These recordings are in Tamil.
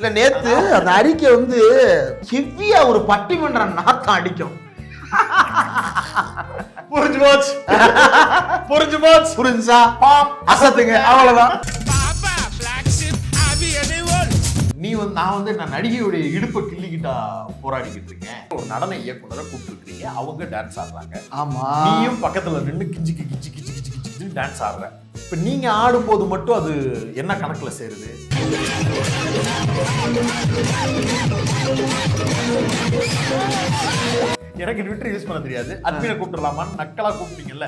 இல்ல நேத்து அந்த அறிக்கை வந்து ஹெவியா ஒரு பட்டிமன்ற நாத்தம் அடிக்கும். புரிஞ்சு போச்சு. புரிஞ்சு போச்சு. புரிஞ்சா பாம் அசத்துங்க அவ்வளவுதான். நீ வந்து நான் வந்து நான் நடிகையுடைய இடுப்பை கிள்ளிக்கிட்டா போராடிக்கிட்டு இருக்கேன். ஒரு நடன இயக்குனரை கூப்பிட்டுருக்கீங்க அவங்க டான்ஸ் ஆடுறாங்க. ஆமா. நீயும் பக்கத்துல நின்று கிஞ்சிக்கு கிச்சி கிச்சி டான்ஸ் ஆடுறேன். இப்ப நீங்க ஆடும்போது மட்டும் அது என்ன கணக்குல சேருது? எனக்கு ட்விட்டர் யூஸ் பண்ண தெரியாது. அட்மினை கூப்பிட்டுலாமான்னு நக்கலா கூப்பிட்டீங்கல்ல.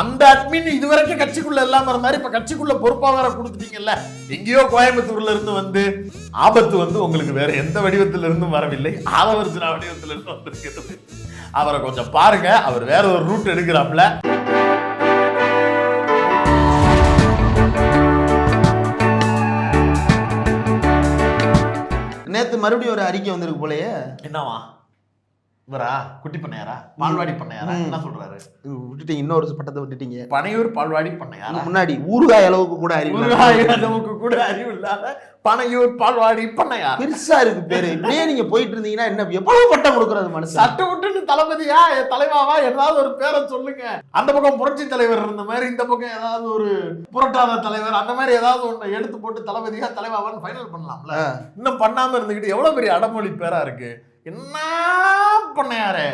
அந்த அட்மின் இதுவரைக்கும் கட்சிக்குள்ள இல்லாம இருந்த மாதிரி இப்ப கட்சிக்குள்ள பொறுப்பா வேற கொடுத்துட்டீங்கல்ல. எங்கேயோ கோயம்புத்தூர்ல இருந்து வந்து ஆபத்து வந்து உங்களுக்கு வேற எந்த வடிவத்துல இருந்தும் வரவில்லை. ஆதவர்ஜுனா வடிவத்துல இருந்து வந்திருக்கிறது. அவரை கொஞ்சம் பாருங்க. அவர் வேற ஒரு ரூட் எடுக்கிறாப்ல நேத்து மறுபடியும் ஒரு அறிக்கை வந்திருக்கு போலயே. என்னவா? இவரா? குட்டி பண்ணையாரா? பால்வாடி பண்ணையாரா. என்ன சொல்றாரு? விட்டுட்டீங்க இன்னொரு பட்டத்தை விட்டுட்டீங்க. பனையூர் பால்வாடி பண்ணையாரா? முன்னாடி ஊறுகாய் அளவுக்கு கூட அறிவு. உருவாகிற நமக்கு கூட அறிவு இல்லாத பனையூர் பால்வாடி பண்ணையார். பெருசா இருக்கு பேரு. இப்படியே நீங்க போயிட்டு இருந்தீங்கன்னா என்ன எவ்வளவு பட்டம் கொடுக்கறது மனுஷன்? சட்டை விட்டுன்னு தளபதியா தலைவாவா ஏதாவது ஒரு பேரை சொல்லுங்க. அந்த பக்கம் புரட்சி தலைவர் இருந்த மாதிரி இந்த பக்கம் ஏதாவது ஒரு புரட்டாத தலைவர் அந்த மாதிரி ஏதாவது ஒண்ணு எடுத்து போட்டு தளபதியா தலைவாவான்னு ஃபைனல் பண்ணலாம்ல. இன்னும் பண்ணாம இருந்துகிட்டு எவ்வளவு பெரிய அடமொழி பேரா இருக்கு? என்ன பண்ணையாரு.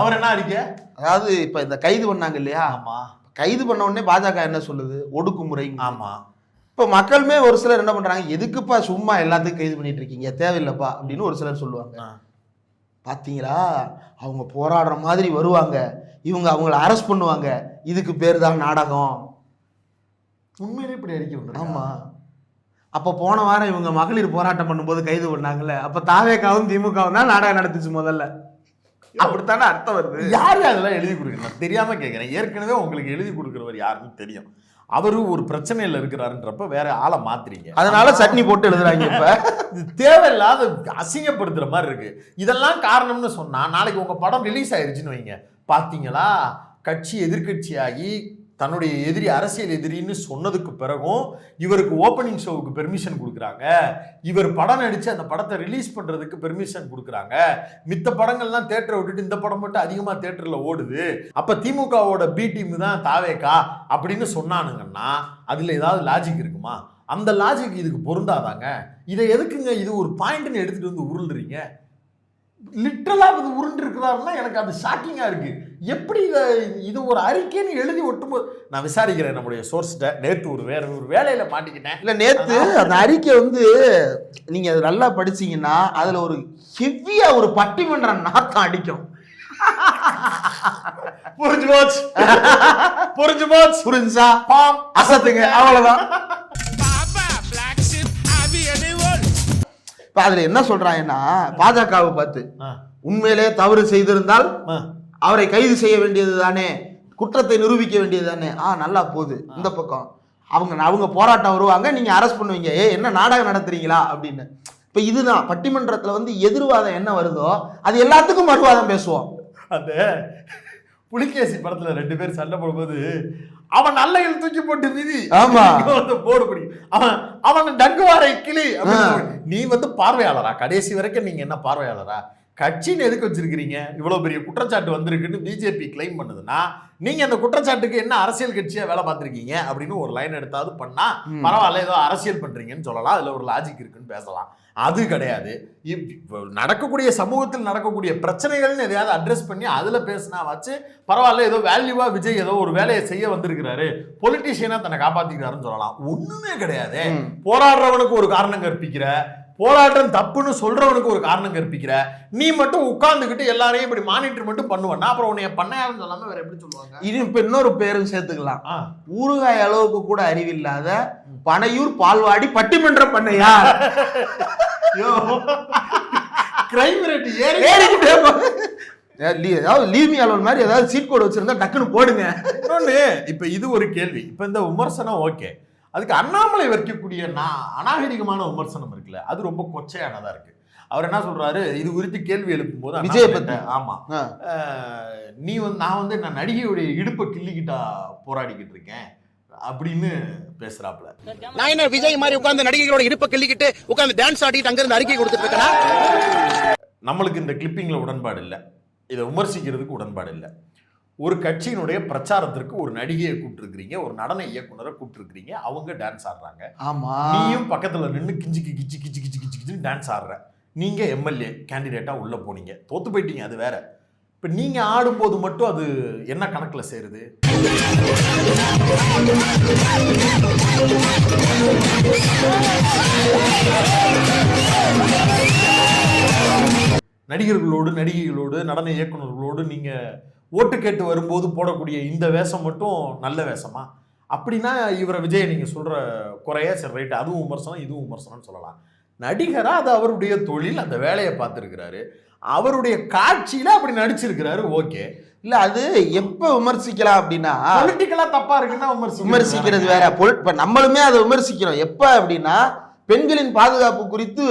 அவர் என்ன அடிக்க? அதாவது இப்ப இந்த கைது பண்ணாங்க இல்லையா? ஆமா. கைது பண்ண உடனே பாஜக என்ன சொல்லுது? ஒடுக்குமுறை ஆமா. இப்ப மக்களுமே ஒரு சிலர் என்ன பண்றாங்க? எதுக்குப்பா சும்மா எல்லாத்துக்கும் கைது பண்ணிட்டு இருக்கீங்க? தேவையில்லைப்பா அப்படின்னு ஒரு சிலர் சொல்லுவாங்க. ஆ. பாத்தீங்களா? அவங்க போராடுற மாதிரி வருவாங்க. இவங்க அவங்கள அரெஸ்ட் பண்ணுவாங்க. இதுக்கு பேர் தான் நாடகம். உண்மையிலே இப்படி அறிக்கை ஒன்று ஆமா. அப்ப போன வாரம் இவங்க மகளிர் போராட்டம் பண்ணும்போது கைது பண்ணாங்கல்ல? அப்ப தாவேக்காவும் திமுகவும் தான் நாடகம் நடத்துச்சு முதல்ல. அப்படித்தானே அர்த்தம் வருது? யாரு அதெல்லாம் எழுதி கொடுக்குறது? நான் தெரியாம கேட்கிறேன் ஏற்கனவே உங்களுக்கு எழுதி கொடுக்குறவர் யாருன்னு தெரியும். அவரு ஒரு பிரச்சனையில இருக்கிறாருன்றப்ப வேற ஆளை மாத்துறீங்க. அதனால சட்னி போட்டு எழுதுறாங்க இப்ப. தேவையில்லாத அசிங்கப்படுத்துற மாதிரி இருக்கு. இதெல்லாம் காரணம்னு சொன்னா நாளைக்கு உங்க படம் ரிலீஸ் ஆயிருச்சுன்னு வைங்க. பாத்தீங்களா? கட்சி எதிர்க்கட்சியாகி தன்னுடைய எதிரி அரசியல் எதிரின்னு சொன்னதுக்கு பிறகும் இவருக்கு ஓப்பனிங் ஷோவுக்கு பெர்மிஷன் கொடுக்குறாங்க. இவர் படம் நடித்து அந்த படத்தை ரிலீஸ் பண்ணுறதுக்கு பெர்மிஷன் கொடுக்குறாங்க. மித்த படங்கள்லாம் தேட்டரை விட்டுட்டு இந்த படம் மட்டும் அதிகமாக தேட்டரில் ஓடுது. அப்போ திமுகவோட பி டீம் தான் தாவேக்கா அப்படின்னு சொன்னானுங்கன்னா அதில் ஏதாவது லாஜிக் இருக்குமா? அந்த லாஜிக் இதுக்கு பொருந்தாதாங்க. இதை எதுக்குங்க இது ஒரு பாயிண்ட்னு எடுத்துகிட்டு வந்து உருள்றீங்க? லிட்டரலா இது உருண்டு இருக்கிறாருன்னா எனக்கு அது ஷாக்கிங்கா இருக்கு. எப்படி இதை இது ஒரு அறிக்கைன்னு எழுதி ஒட்டும்போது நான் விசாரிக்கிறேன் நம்முடைய சோர்ஸ்கிட்ட நேத்து ஒரு வேற ஒரு வேலையில மாட்டிக்கிட்டேன். இல்ல நேத்து அந்த அறிக்கை வந்து நீங்க அது நல்லா படிச்சீங்கன்னா அதுல ஒரு ஹெவியா ஒரு பட்டிமன்ற நாத்தம் அடிக்கும். புரிஞ்சு போச்சு. புரிஞ்சு போச்சு. புரிஞ்சா? பாம் அசத்துங்க. அவ்வளவுதான். இப்ப அதுல என்ன சொல்றாங்கன்னா பாஜகவை பார்த்து உண்மையிலே தவறு செய்திருந்தால். அவரை கைது செய்ய வேண்டியது தானே குற்றத்தை நிரூபிக்க வேண்டியது தானே ஆ நல்லா போகுது. இந்த பக்கம். அவங்க அவங்க போராட்டம் வருவாங்க நீங்க அரெஸ்ட் பண்ணுவீங்க. ஏ என்ன நாடகம் நடத்துறீங்களா? அப்படின்னு. இப்ப இதுதான். பட்டிமன்றத்துல வந்து எதிர்வாதம் என்ன வருதோ அது எல்லாத்துக்கும் மறுவாதம் பேசுவோம். அந்த புலிகேசி படத்துல ரெண்டு பேர் சண்டை போடும்போது அவன் நல்ல தூக்கி போட்டு மிதி. ஆமா. வந்து போடு அவன் அவன் டங்குவாரை கிளி. நீ வந்து பார்வையாளரா? கடைசி வரைக்கும் நீங்க என்ன பார்வையாளரா? கட்சின்னு எதுக்கு வச்சிருக்கிறீங்க? இவ்வளவு பெரிய குற்றச்சாட்டு வந்திருக்குன்னு பிஜேபி கிளைம் பண்ணுதுன்னா நீங்க அந்த குற்றச்சாட்டுக்கு என்ன அரசியல் கட்சியா வேலை பார்த்திருக்கீங்க அப்படின்னு ஒரு லைன் எடுத்தாவது பண்ணா. பரவாயில்ல ஏதோ அரசியல் பண்றீங்கன்னு சொல்லலாம். அதுல ஒரு லாஜிக் இருக்குன்னு பேசலாம். அது கிடையாது. நடக்கக்கூடிய சமூகத்தில் நடக்கக்கூடிய பிரச்சனைகள்னு எதையாவது அட்ரஸ் பண்ணி அதுல பேசினா வச்சு பரவாயில்ல ஏதோ வேல்யூவா விஜய் ஏதோ ஒரு வேலையை செய்ய வந்திருக்கிறாரு. பொலிட்டீஷியனா தன்னை காப்பாத்திக்கிறாருன்னு சொல்லலாம். ஒண்ணுமே கிடையாது. போராடுறவனுக்கு ஒரு காரணம் கற்பிக்கிற போராட்டம் தப்புன்னு சொல்றவனுக்கு ஒரு காரணம் கற்பிக்கிற. நீ மட்டும் உட்கார்ந்துகிட்டு எல்லாரையும் இப்படி மானிட்டர் மட்டும் பண்ணுவேன்னா அப்புறம் உன்னைய பண்ணையாருன்னு சொல்லாம வேற எப்படி சொல்லுவாங்க? இது இப்ப இன்னொரு பேரும் சேர்த்துக்கலாம். ஊறுகாய் அளவுக்கு கூட அறிவில்லாத பனையூர் பால்வாடி பட்டிமன்ற பண்ணையார் ஐயோ கிரைம் ரேட் ஏறி ஏறிக்கிட்டே ஏதாவது லீமி அலோன் மாதிரி ஏதாவது சீட் கோடு வச்சிருந்தா டக்குன்னு போடுங்க. இன்னொன்னு இப்ப இது ஒரு கேள்வி. இப்ப இந்த விமர்சனம் ஓகே. அதுக்கு அண்ணாமலை வைக்கக்கூடிய நான் அநாகரிகமான விமர்சனம் இருக்குல்ல அது ரொம்ப கொச்சையானதா இருக்கு. அவர் என்ன சொல்றாரு? இது குறித்து கேள்வி எழுப்பும் போது விஜயை பத்தி. ஆமா. நீ வந்து நான் வந்து நான் நடிகையுடைய இடுப்பை கிள்ளிக்கிட்டா போராடிக்கிட்டு இருக்கேன் அப்படின்னு பேசுறாப்ல நான் என்ன விஜய் மாதிரி உட்கார்ந்து நடிகைகளோட இடுப்ப கிள்ளிக்கிட்டு உட்கார்ந்து டான்ஸ் ஆடிட்டு அங்க இருந்து அறிக்கை கொடுத்துட்டு இருக்கேனா? நம்மளுக்கு இந்த கிளிப்பிங்ல உடன்பாடு இல்லை. இதை விமர்சிக்கிறதுக்கு உடன்பாடு இல்லை. ஒரு கட்சியினுடைய பிரச்சாரத்திற்கு ஒரு நடிகையை கூப்பிட்டுருக்கிறீங்க ஒரு நடன இயக்குனரை கூப்பிட்டுருக்கிறீங்க அவங்க டான்ஸ் ஆடுறாங்க. ஆமா. நீயும் பக்கத்துல நின்று கிஞ்சிக்கு கிச்சி கிச்சி கிச்சி கிச்சி கிச்சின்னு டான்ஸ் ஆடுற. நீங்க எம்எல்ஏ கேண்டிடேட்டா உள்ள போனீங்க. தோத்து போயிட்டீங்க அது வேற. இப்ப நீங்க ஆடும்போது மட்டும் அது என்ன கணக்குல சேருது? நடிகர்களோடு நடிகைகளோடு நடன இயக்குனர்களோடு நீங்க ஓட்டு கேட்டு வரும்போது போடக்கூடிய இந்த வேஷம் மட்டும் நல்ல வேஷமா? அப்படின்னா இவரை விஜயை நீங்க சொல்ற குறைய சரி ரைட் அதுவும் விமர்சனம் இதுவும் விமர்சனம்னு சொல்லலாம். நடிகரா அது அவருடைய தொழில் அந்த வேலையை பார்த்துருக்கிறாரு. அவருடைய காட்சியில அப்படி நடிச்சிருக்கிறாரு ஓகே. இல்ல அது எப்ப விமர்சிக்கலாம் அப்படின்னா பொலிட்டிக்கலா தப்பா இருக்குன்னா விமர்சிக்கிறது விமர்சிக்கிறது வேற. பொல் இப்ப நம்மளுமே அதை விமர்சிக்கிறோம். எப்ப அப்படின்னா பெண்களின் பாதுகாப்பு குறித்து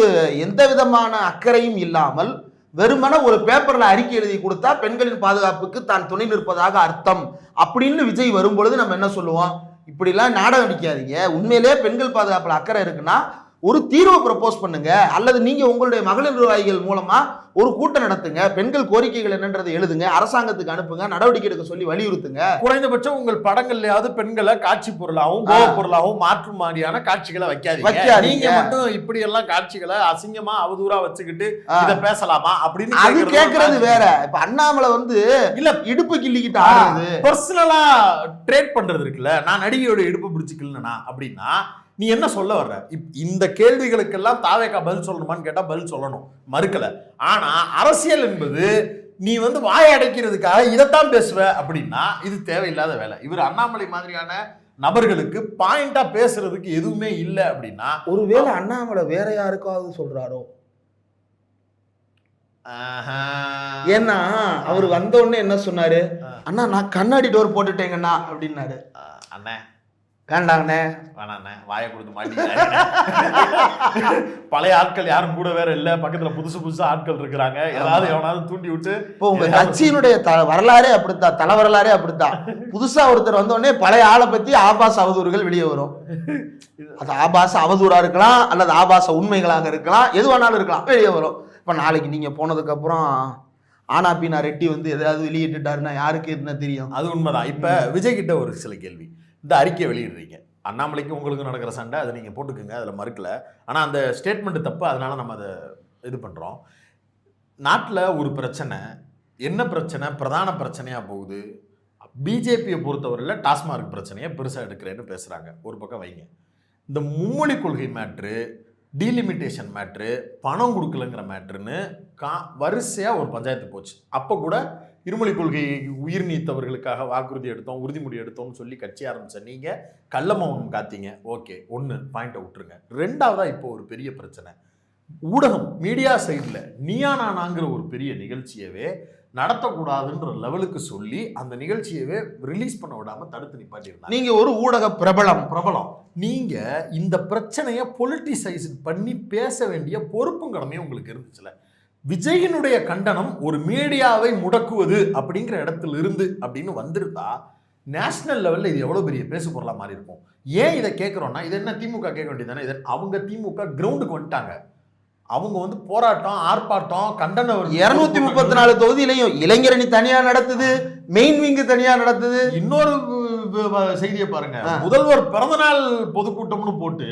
எந்த விதமான அக்கறையும் இல்லாமல் வெறுமனை ஒரு பேப்பர்ல அறிக்கை எழுதி கொடுத்தா பெண்களின் பாதுகாப்புக்கு தான் துணை நிற்பதாக அர்த்தம். அப்படின்னு விஜய் வரும்பொழுது நம்ம என்ன சொல்லுவோம்? இப்படிலாம் நாடகம் அடிக்காதீங்க உண்மையிலே பெண்கள் பாதுகாப்பில் அக்கறை இருக்குன்னா ஒரு தீர்வை ப்ரப்போஸ் பண்ணுங்க அல்லது நீங்க உங்களுடைய மகளிர் நிர்வாகிகள் மூலமா ஒரு கூட்டம் நடத்துங்க பெண்கள் கோரிக்கைகள் என்னன்றதை எழுதுங்க அரசாங்கத்துக்கு அனுப்புங்க நடவடிக்கை எடுக்க சொல்லி வலியுறுத்துங்க. குறைந்தபட்சம் உங்கள் படங்கள்லயாவது பெண்களை காட்சி பொருளாகவும் கோவ பொருளாகவும் மாற்றும் மாதிரியான காட்சிகளை வைக்காதீங்க. வைக்காதீங்க. நீங்க மட்டும் இப்படி எல்லாம் காட்சிகளை அசிங்கமா அவதூறா வச்சுக்கிட்டு. இத பேசலாமா அப்படின்னு அது தான் வேற. இப்ப அண்ணாமலை வந்து இல்ல. இடுப்பு கிள்ளிக்கிட்டு ஆடுறது. பர்சனலா ட்ரேட் பண்றது இருக்குல்ல. நான் நடிகையோட இடுப்பு பிடிச்சிக்கலனா அப்படின்னா நீ என்ன சொல்ல வர்ற? இந்த கேள்விகளுக்கெல்லாம் தாவேக்கா பதில் சொல்லணுமான்னு கேட்டா பதில் சொல்லணும். மறுக்கல. ஆனா அரசியல் என்பது நீ வந்து வாயை அடைக்கிறதுக்காக இதைத்தான் பேசுவ அப்படின்னா இது தேவையில்லாத வேலை. இவர் அண்ணாமலை மாதிரியான நபர்களுக்கு பாயிண்டா பேசுறதுக்கு எதுவுமே இல்லை அப்படின்னா ஒருவேளை அண்ணாமலை வேற யாருக்காவது சொல்றாரோ. ஏன்னா அவர் வந்த உடனே என்ன சொன்னாரு? அண்ணா நான் கண்ணாடி டோர் போட்டுட்டேங்கண்ணா அப்படின்னாரு. அண்ணே. வேண்டாங்கண்ணே. வேணாண்ணே வாயை கொடுத்து மாட்டீங்க பழைய ஆட்கள் யாரும் கூட வேற இல்ல. பக்கத்துல புதுசு புதுசா ஆட்கள் இருக்கிறாங்க. ஏதாவது எவனாவது தூண்டி விட்டு இப்போ உங்க எதையாவது கட்சியினுடைய த வரலாறே அப்படித்தான். தல வரலாறே அப்படித்தான். புதுசா ஒருத்தர் வந்த உடனே பழைய ஆளை பத்தி ஆபாச அவதூறுகள் வெளியே வரும். அது ஆபாச அவதூறா இருக்கலாம் அல்லது ஆபாச உண்மைகளாக இருக்கலாம். எது வேணாலும் இருக்கலாம். வெளியே வரும். இப்ப நாளைக்கு நீங்க போனதுக்கு அப்புறம் ஆனா பீனா ரெட்டி வந்து எதாவது வெளியிட்டுட்டாருன்னா யாருக்கு என்ன தெரியும்? அது உண்மைதான். இப்ப விஜய் கிட்ட ஒரு சில கேள்வி. இந்த அறிக்கை வெளியிடுறீங்க. அண்ணாமலைக்கு உங்களுக்கு நடக்கிற சண்டை அதை நீங்கள் போட்டுக்குங்க அதில் மறுக்கல. ஆனால் அந்த ஸ்டேட்மெண்ட் தப்பு அதனால் நம்ம அதை இது பண்ணுறோம் நாட்டில் ஒரு பிரச்சனை என்ன பிரச்சனை? பிரதான பிரச்சனையாக போகுது. பிஜேபியை பொறுத்தவரையில் டாஸ்மார்க் பிரச்சனையை பெருசாக எடுக்கிறேன்னு பேசுகிறாங்க ஒரு பக்கம் வைங்க. இந்த மும்மொழி கொள்கை மேட்ரு டீலிமிட்டேஷன் மேட்ரு பணம் கொடுக்கலங்கிற மேட்ருன்னு கா வரிசையாக ஒரு பஞ்சாயத்து போச்சு. அப்போ கூட இருமொழி கொள்கை உயிர் நீத்தவர்களுக்காக வாக்குறுதி எடுத்தோம் உறுதிமொழி எடுத்தோம்னு சொல்லி கட்சி ஆரம்பிச்ச நீங்கள் கள்ள மௌனம் காத்தீங்க. ஓகே ஒன்று பாயிண்ட்டை விட்டுருங்க. ரெண்டாவதா இப்போ ஒரு பெரிய பிரச்சனை. ஊடகம் மீடியா சைடில் நீயா நானாங்கிற ஒரு பெரிய நிகழ்ச்சியவே நடத்தக்கூடாதுன்ற லெவலுக்கு சொல்லி அந்த நிகழ்ச்சியவே ரிலீஸ் பண்ண விடாம தடுத்து நிப்பாட்டியிருந்தாங்க. நீங்க ஒரு ஊடக பிரபலம். பிரபலம். நீங்க இந்த பிரச்சனையை பொலிட்டிசைஸ் பண்ணி பேச வேண்டிய பொறுப்பும் கடமையும் உங்களுக்கு இருந்துச்சுல. விஜயினுடைய கண்டனம் ஒரு மீடியாவை முடக்குவது அப்படிங்கிற இடத்துல இருந்து அப்படின்னு வந்திருந்தா நேஷனல் லெவல்ல இது எவ்வளவு பெரிய பேசு பொருளா மாறி இருக்கும்? ஏன் இதை கேட்குறோம்னா இது என்ன திமுக கேட்க வேண்டியதானே இது அவங்க திமுக கிரவுண்டுக்கு வந்துட்டாங்க. அவங்க வந்து போராட்டம் ஆர்ப்பாட்டம் கண்டன இருநூத்தி முப்பத்தி நாலு தொகுதியிலையும் இளைஞரணி தனியா நடத்துது மெயின் விங்கு தனியா நடத்துது. இன்னொரு செய்தியை பாருங்க. முதல்வர் பிறந்தநாள் பொதுக்கூட்டம்னு போட்டு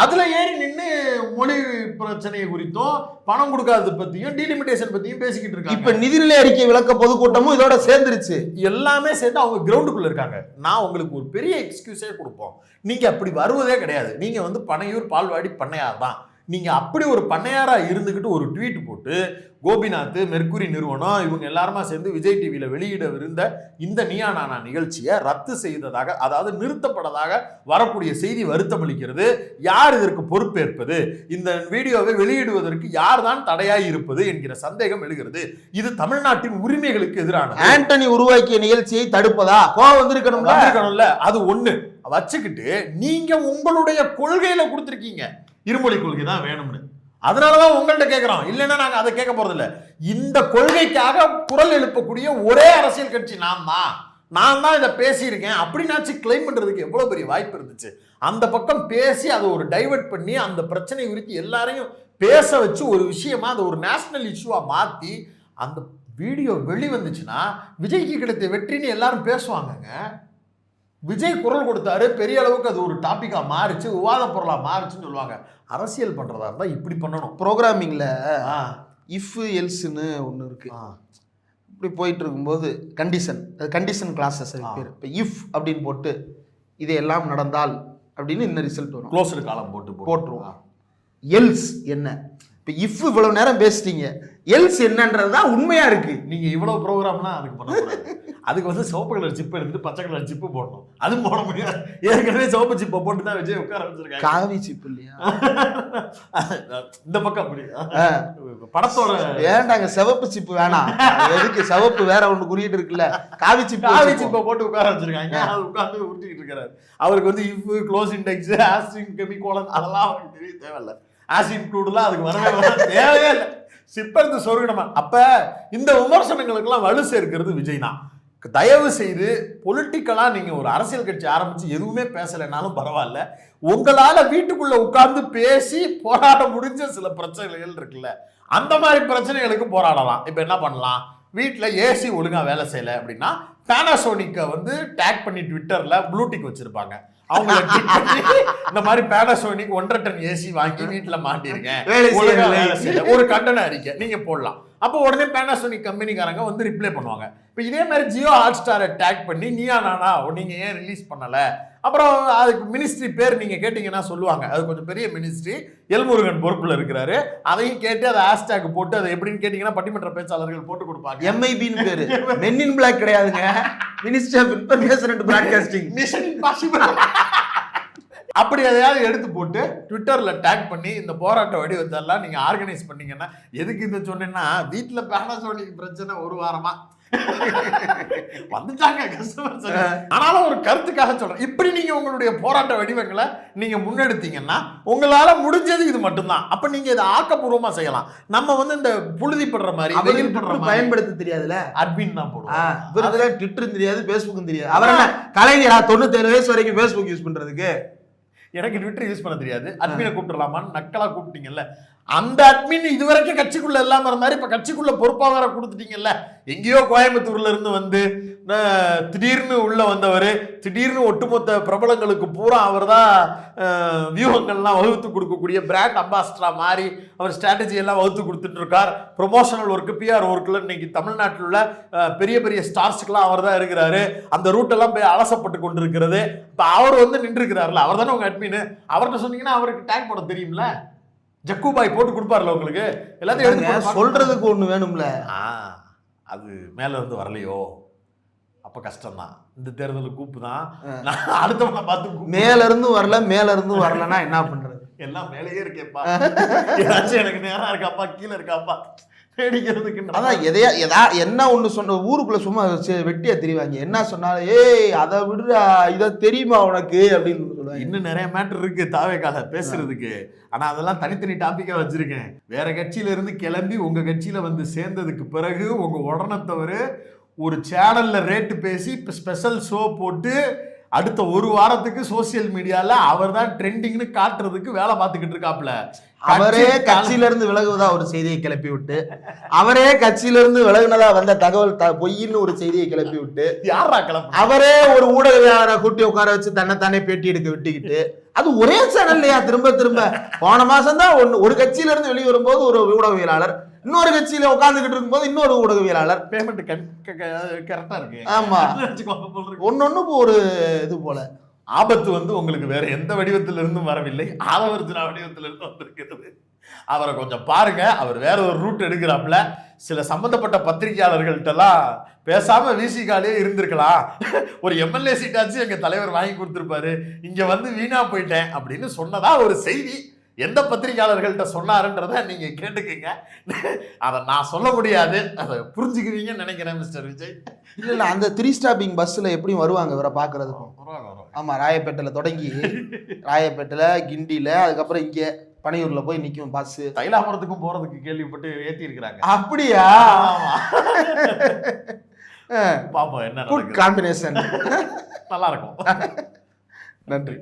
அதுல ஏறி நின்னு மொழி பிரச்சனையை குறித்தும் பணம் கொடுக்காதது பத்தியும் டீலிமிட்டேஷன் பத்தியும் பேசிக்கிட்டு இப்ப இருக்காங்க நிதிநிலை அறிக்கை விளக்க பொதுக்கூட்டமும் இதோட சேர்ந்துருச்சு. எல்லாமே சேர்ந்து அவங்க கிரவுண்டுக்குள்ள இருக்காங்க. நான் உங்களுக்கு ஒரு பெரிய எக்ஸ்கியூஸே கொடுப்போம். நீங்க அப்படி வருவதே கிடையாது. நீங்க வந்து பனையூர் பால்வாடி பண்ணையார் தான் நீங்க அப்படி ஒரு பண்ணையாரா இருந்துகிட்டு ஒரு ட்வீட் போட்டு கோபிநாத் மெர்க்குரி நிறுவனம் இவங்க எல்லாருமா சேர்ந்து விஜய் டிவியில வெளியிடவிருந்த இந்த நீயா நானா நிகழ்ச்சியை ரத்து செய்ததாக அதாவது நிறுத்தப்பட்டதாக வரக்கூடிய செய்தி வருத்தமளிக்கிறது யார் இதற்கு பொறுப்பேற்பது? இந்த வீடியோவை வெளியிடுவதற்கு யார் தான் தடையாய் இருப்பது என்கிற சந்தேகம் எழுகிறது. இது தமிழ்நாட்டின் உரிமைகளுக்கு எதிரானது. ஆண்டனி உருவாக்கிய நிகழ்ச்சியை தடுப்பதா? கோவம் வந்திருக்கணும்ல. வந்திருக்கணும்ல. அது ஒண்ணு. வச்சுக்கிட்டு நீங்க உங்களுடைய கொள்கையில கொடுத்துருக்கீங்க. இருமொழி கொள்கை தான் வேணும்னு. அதனாலதான் உங்கள்கிட்ட கேட்குறோம் இல்லைன்னா நாங்கள் அதை கேட்க போகிறதில்ல இந்த கொள்கைக்காக குரல் எழுப்பக்கூடிய ஒரே அரசியல் கட்சி நான் தான். நான் தான் இதை பேசியிருக்கேன். அப்படின்னாச்சு கிளைம் பண்ணுறதுக்கு எவ்வளோ பெரிய வாய்ப்பு இருந்துச்சு? அந்த பக்கம் பேசி அதை ஒரு டைவர்ட் பண்ணி அந்த பிரச்சனை குறித்து எல்லாரையும் பேச வச்சு ஒரு விஷயமா அதை ஒரு நேஷனல் இஷ்யூவாக மாற்றி அந்த வீடியோ வெளி வந்துச்சுன்னா விஜய்க்கு கிடைத்த வெற்றின்னு எல்லாரும் பேசுவாங்கங்க. விஜய் குரல் கொடுத்தாரு. பெரிய அளவுக்கு அது ஒரு டாபிக்கா மாறிச்சு. விவாத பொருளா மாறிச்சுன்னு சொல்லுவாங்க. அரசியல் பண்றதா இருந்தா இப்படி பண்ணணும். ப்ரோக்ராமிங்ல ஆ, இஃப் எல்ஸ்னு ஒன்று இருக்கு. ஆ, இப்படி போயிட்டு இருக்கும்போது கண்டிஷன் அது கண்டிஷன் கிளாஸஸ். பேர். இப்போ இஃப் அப்படின்னு போட்டு இது எல்லாம் நடந்தால் அப்படின்னு இந்த ரிசல்ட் வரும். Closed காலம் போட்டு போட்டு. போட்டுருவோம். எல்ஸ் என்ன? இப்போ இஃப் இவ்வளவு நேரம் பேசிட்டீங்க. எல்ஸ் என்னன்றது தான் உண்மையா இருக்கு. நீங்க இவ்வளவு ப்ரோக்ராம்லாம் அதுக்கு பண்ணக்கூடாது அதுக்கு வந்து சிவப்பு கலர் சிப் எடுத்துட்டு பச்சை கலர் சிப்பு போடணும். அதுவும் போட முடியாது. ஏற்கனவே சிவப்பு சிப்பை போட்டு தான் விஜய் உட்கார வச்சிருக்காங்க காவி சிப் இல்லையா? இந்த பக்கம் அப்படி. படத்தோட வேண்டாங்க சிவப்பு சிப்பு வேணாம்? எதுக்கு சிவப்பு வேற ஒன்று குறியீடு இருக்குல்ல? காவி சிப்பு காவி. சிப்பை போட்டு உட்கார வச்சிருக்காங்க. அது உட்கார்ந்து உருட்டிக்கிட்டு இருக்காரு. அவருக்கு வந்து if clause index assign semicolon அதெல்லாம் அவருக்கு தெரிய தேவையில்ல. ஆசின் க்ளூடெல்லாம் அதுக்கு வரவே வர தேவையே இல்லை. சிப்பெடுத்து சொருகணுமா? அப்ப இந்த விமர்சனங்களுக்கெல்லாம் வலு சேர்க்கிறது விஜய் தான் தயவு செய்து பொலிட்டிக்கலாக நீங்கள் ஒரு அரசியல் கட்சி ஆரம்பித்து எதுவுமே பேசலைனாலும் பரவாயில்ல. உங்களால் வீட்டுக்குள்ளே உட்கார்ந்து பேசி போராட முடிஞ்ச சில பிரச்சனைகள் இருக்குல்ல. அந்த மாதிரி பிரச்சனைகளுக்கு போராடலாம். இப்போ என்ன பண்ணலாம்? வீட்டில் ஏசி ஒழுங்காக வேலை செய்யல அப்படின்னா பேனாசோனிக்கை வந்து டேக் பண்ணி ட்விட்டரில் ப்ளூடிக் வச்சுருப்பாங்க. அவங்க tweet பண்ணி, இந்த மாதிரி பேனாசோனிக் ஒன்றரை டன் ஏசி வாங்கி வீட்டில் செய்யல. ஒரு கண்டன அறிக்கை. நீங்க போடலாம். அப்போ உடனே பேனாசோனிக் கம்பெனிக்காரங்க வந்து ரிப்ளை பண்ணுவாங்க. இப்போ இதே மாதிரி ஜியோ ஹாட் ஸ்டாரை டேக் பண்ணி நீயா நானா நீங்க ஏன் ரிலீஸ் பண்ணல? அப்புறம் அதுக்கு மினிஸ்ட்ரி பேர் நீங்க கேட்டீங்கன்னா சொல்லுவாங்க. அது கொஞ்சம் பெரிய மினிஸ்ட்ரி எல்முருகன் பொறுப்புல இருக்கிறாரு. அதையும் கேட்டு அதை ஹேஷ்டேக் போட்டு அதை எப்படின்னு கேட்டீங்கன்னா பட்டிமன்ற பேச்சாளர்கள் போட்டு கொடுப்பாங்க. எம்ஐபின்னு பேரு. மென் இன் பிளாக் கிடையாதுங்க. Minister of information and broadcasting Mission Impossible அப்படி எதையாவது எடுத்து போட்டு ட்விட்டர்ல டேக் பண்ணி இந்த போராட்ட வடிவத்தெல்லாம் நீங்க ஆர்கனைஸ் பண்ணீங்கன்னா எதுக்கு இதை சொன்னேன்னா வீட்டுல பேனாசோனிக் பிரச்சனை ஒரு வாரமா? வந்துட்டாங்க கஸ்டமர்ஸ் ஆனாலும் ஒரு கருத்துக்காக சொல்றேன். இப்படி நீங்க உங்களுடைய போராட்ட வடிவங்களை நீங்க முன்னெடுத்தீங்கன்னா உங்களால முடிஞ்சது இது மட்டும்தான். அப்ப நீங்க இதை ஆக்கப்பூர்வமா செய்யலாம். நம்ம வந்து இந்த புழுதிப்படுற மாதிரி வெயில் படுற பயன்படுத்த தெரியாதுல்ல? அட்மின் தான் போடுவோம். ட்விட்டரும் தெரியாது ஃபேஸ்புக்கும் தெரியாது. அவர் என்ன கலைஞரா? தொண்ணூத்தேழு வயசு வரைக்கும் ஃபேஸ்புக் யூஸ் பண்றதுக்கு? எனக்கு ட்விட்டர் யூஸ் பண்ண தெரியாது. அட்மினை கூப்பிட்டுலாமான்னு நக்கலா கூப்பிட்டீங்கல்ல. அந்த அட்மின் இதுவரைக்கும் கட்சிக்குள்ள இல்லாம மாதிரி இப்ப கட்சிக்குள்ள பொறுப்பாக வேற கொடுத்துட்டீங்கல்ல? எங்கேயோ கோயம்புத்தூர்ல இருந்து வந்து திடீர்னு உள்ள வந்தவர் திடீர்னு ஒட்டுமொத்த பிரபலங்களுக்கு பூரா அவர் தான் வியூகங்கள்லாம் வகுத்து கொடுக்கக்கூடிய பிராண்ட் அம்பாஸ்டரா மாறி அவர் ஸ்ட்ராட்டஜி எல்லாம் வகுத்து கொடுத்துட்டு இருக்கார் ப்ரொமோஷனல் ஒர்க்கு பிஆர் ஒர்க்கில் இன்னைக்கு தமிழ்நாட்டில் உள்ள பெரிய பெரிய ஸ்டார்ஸ்க்கெல்லாம் அவர் தான் இருக்கிறாரு. அந்த ரூட்டெல்லாம் போய் அலசப்பட்டு கொண்டிருக்கிறது. இப்போ அவர் வந்து நின்றுருக்கிறார்ல அவர் தானே உங்கள் அட்மின் அவர்கிட்ட சொன்னீங்கன்னா அவருக்கு டேக் போட தெரியும்ல? ஜக்குபாய் போட்டு கொடுப்பார்ல உங்களுக்கு? எல்லாத்தையும் எடுத்து சொல்றதுக்கு ஒண்ணு வேணும்ல. ஆ அது மேல இருந்து வரலையோ? அப்ப கஷ்டம்தான். இந்த தேர்தல் கூப்பு தான். நான் அடுத்தவனை பார்த்து. மேல இருந்தும் வரல மேல இருந்தும் வரலன்னா என்ன பண்றது? எல்லாம் மேலேயே இருக்கேப்பா ஏதாச்சும் எனக்கு நேரா இருக்காப்பா கீழே இருக்காப்பா. தேடிக்கிறதுக்கு அதான் எதையா எதா என்ன ஒண்ணு சொன்ன ஊருக்குள்ள சும்மா வெட்டியா தெரிவாங்க என்ன சொன்னாலும் ஏய் அதை விடுடா இத தெரியுமா உனக்கு? அப்படின்னு சொல்லுவாங்க. இன்னும் நிறைய மேட்டர் இருக்கு தாவேக்கால பேசுறதுக்கு. ஆனா அதெல்லாம் தனித்தனி டாபிக்கா வச்சிருக்கேன். வேற கட்சியில இருந்து கிளம்பி உங்க கட்சியில வந்து சேர்ந்ததுக்கு பிறகு உங்க உடனத்தவர் ஒரு சேனல்ல ரேட்டு பேசி இப்போ ஸ்பெஷல் ஷோ போட்டு அடுத்த ஒரு வாரத்துக்கு சோசியல் மீடியால அவர் தான் ட்ரெண்டிங்னு காட்டுறதுக்கு வேலை பார்த்துக்கிட்டு இருக்காப்ல அவரே கட்சி- கட்சியில இருந்து விலகுவதா ஒரு செய்தியை கிளப்பி விட்டு அவரே கட்சியில இருந்து விலகுனதா வந்த தகவல் பொய்ன்னு ஒரு செய்தியை கிளப்பி விட்டு யாரா கிளம்ப அவரே ஒரு ஊடகவியாளரை கூட்டி உட்கார வச்சு தன்னைத்தானே பேட்டி எடுக்க விட்டுக்கிட்டு அது ஒரே சேனல்லையா திரும்ப திரும்ப. போன மாசம் தான் ஒண்ணு ஒரு கட்சியில இருந்து வெளியே வரும்போது ஒரு ஊடகவியலாளர் இன்னொரு கட்சியில உட்கார்ந்துகிட்டு இருக்கும்போது இன்னொரு ஊடகவியலாளர். பேமெண்ட் கரெக்டா இருக்கு. ஆமா. ஒன்னொன்னுக்கு ஒரு இது போல. ஆபத்து வந்து உங்களுக்கு வேற எந்த வடிவத்திலிருந்தும் இருந்தும் வரவில்லை. ஆதவர்ஜுனா வடிவத்திலிருந்து வந்திருக்கிறது. அவரை கொஞ்சம் பாருங்க. அவர் வேற ஒரு ரூட் எடுக்கிறாப்புல. சில சம்பந்தப்பட்ட பத்திரிகையாளர்கள்ட்டெல்லாம் பேசாம விசிகாலே இருந்திருக்கலாம். ஒரு எம்எல்ஏ சீட்டாச்சும் எங்க தலைவர் வாங்கி கொடுத்துருப்பாரு. இங்க வந்து வீணா போயிட்டேன் அப்படின்னு சொன்னதா ஒரு செய்தி. எந்த பத்திரிகையாளர்கள்ட்ட சொன்னாருன்றத நீங்க கேட்டுக்கங்க. அதை நான் சொல்ல முடியாது. அதை புரிஞ்சுக்குவீங்கன்னு நினைக்கிறேன் மிஸ்டர் விஜய். இல்ல இல்ல அந்த த்ரீ ஸ்டாப்பிங் பஸ்ல எப்படியும் வருவாங்க இவரை பாக்குறதுக்கும் வருவாங்க, வருவாங்க. ஆமா ராயப்பேட்டையில தொடங்கி ராயப்பேட்டையில கிண்டியில அதுக்கப்புறம் இங்க பனையூர்ல போய் நிக்கும் பஸ் தைலாபுரத்துக்கும் போறதுக்கு கேள்விப்பட்டு ஏத்தி இருக்கிறாங்க அப்படியா. பாப்போம் என்ன. காம்பினேஷன் நல்லா இருக்கும் நன்றி.